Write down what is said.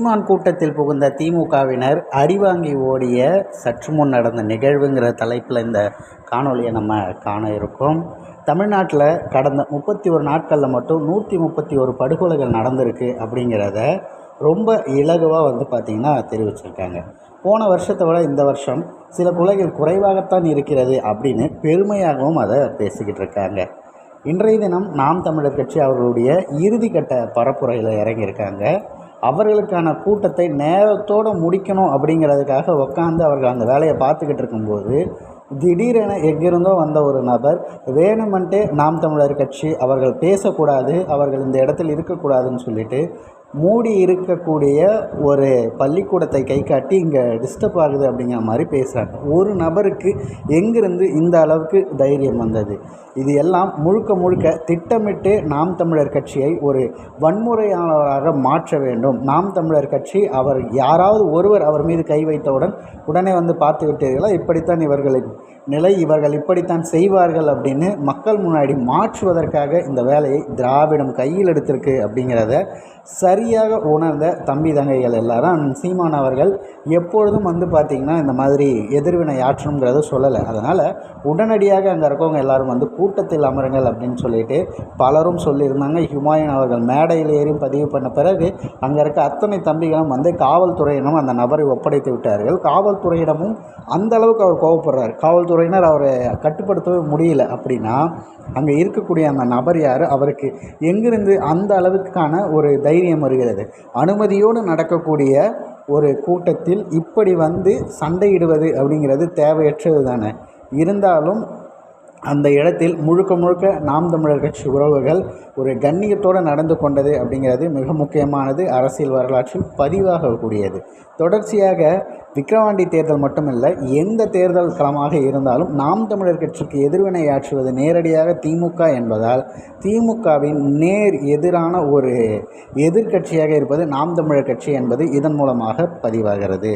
சீமான் கூட்டத்தில் புகுந்த திமுகவினர் அடிவாங்கி ஓடிய சற்று முன் நடந்த நிகழ்வுங்கிற தலைப்பில் இந்த காணொலியை நம்ம காண இருக்கோம். தமிழ்நாட்டில் கடந்த முப்பத்தி ஒரு நாட்களில் மட்டும் நூற்றி முப்பத்தி ஒரு படுகொலைகள் நடந்திருக்கு அப்படிங்கிறத ரொம்ப இலகுவாக வந்து பார்த்திங்கன்னா தெரிவிச்சிருக்காங்க. போன வருஷத்தை விட இந்த வருஷம் சில கொலைகள் குறைவாகத்தான் இருக்கிறது அப்படின்னு பெருமையாகவும் அதை பேசிக்கிட்டு இருக்காங்க. இன்றைய தினம் நாம் தமிழர் கட்சி அவர்களுடைய இறுதிக்கட்ட பரப்புரையில் இறங்கியிருக்காங்க. அவர்களுக்கான கூட்டத்தை நேரத்தோடு முடிக்கணும் அப்படிங்கிறதுக்காக உட்காந்து அவர்கள் அந்த வேலையை பார்த்துக்கிட்டு இருக்கும்போது திடீரென எங்கிருந்தோ வந்த ஒரு நபர் வேணுமென்ட்டே நாம் தமிழர் கட்சி அவர்கள் பேசக்கூடாது அவர்கள் இந்த இடத்தில் இருக்கக்கூடாதுன்னு சொல்லிட்டு மூடி இருக்கக்கூடிய ஒரு பள்ளிக்கூடத்தை கை காட்டி இங்கே டிஸ்டர்ப் ஆகுது அப்படிங்கிற மாதிரி பேசுகிறாங்க ஒரு நபருக்கு எங்கிருந்து இந்த அளவுக்கு தைரியம் வந்தது? இது எல்லாம் முழுக்க முழுக்க திட்டமிட்டு நாம் தமிழர் கட்சியை ஒரு வன்முறையாளராக மாற்ற வேண்டும். நாம் தமிழர் கட்சி அவர் யாராவது ஒருவர் அவர் மீது கை வைத்தவுடன் உடனே வந்து பார்த்து விட்டீர்களா? இப்படித்தான் இவர்களின் நிலை இவர்கள் இப்படித்தான் செய்வார்கள் அப்படின்னு மக்கள் முன்னாடி மாற்றுவதற்காக இந்த வேலையை திராவிடம் கையில் எடுத்திருக்கு அப்படிங்கிறத சரியாக உணர்ந்த தம்பி தங்கைகள் எல்லாரும் சீமான் அவர்கள் எப்பொழுதும் வந்து பார்த்திங்கன்னா இந்த மாதிரி எதிர்வினை ஆற்றணுங்கிறத சொல்லலை. அதனால் உடனடியாக அங்கே இருக்கவங்க எல்லாரும் வந்து கூட்டத்தில் அமருங்கள் அப்படின்னு சொல்லிட்டு பலரும் சொல்லியிருந்தாங்க. ஹுமாயூன் அவர்கள் மேடையில் ஏறி பதிவு பண்ண பிறகு அங்கே இருக்க அத்தனை தம்பிகளும் வந்து காவல்துறையினரும் அந்த நபரை ஒப்படைத்து விட்டார்கள். காவல்துறையிடமும் அந்த அளவுக்கு அவர் கோவப்படுறார். காவல்துறையினர் அவரை கட்டுப்படுத்தவே முடியல அப்படின்னா அங்கே இருக்கக்கூடிய அந்த நபர் யார்? அவருக்கு எங்கிருந்து அந்த அளவுக்கான ஒரு தைரியம் வருகிறது. அனுமதியோடு நடக்கக்கூடிய ஒரு கூட்டத்தில் இப்படி வந்து சண்டையிடுவது அப்படிங்கிறது தேவையற்றது தானே இருந்தாலும் அந்த இடத்தில் முழுக்க முழுக்க நாம் தமிழர் கட்சி உறவுகள் ஒரு கண்ணியத்தோடு நடந்து கொண்டது அப்படிங்கிறது மிக முக்கியமானது அரசியல் வரலாற்றில் பதிவாகக்கூடியது. தொடர்ச்சியாக விக்கிரவாண்டி தேர்தல் மட்டுமில்லை எந்த தேர்தல் களமாக இருந்தாலும் நாம் தமிழர் கட்சிக்கு எதிர்வினையாற்றுவது நேரடியாக திமுக என்பதால் திமுகவின் நேர் எதிரான ஒரு எதிர்கட்சியாக இருப்பது நாம் தமிழர் கட்சி என்பது இதன் மூலமாக பதிவாகிறது.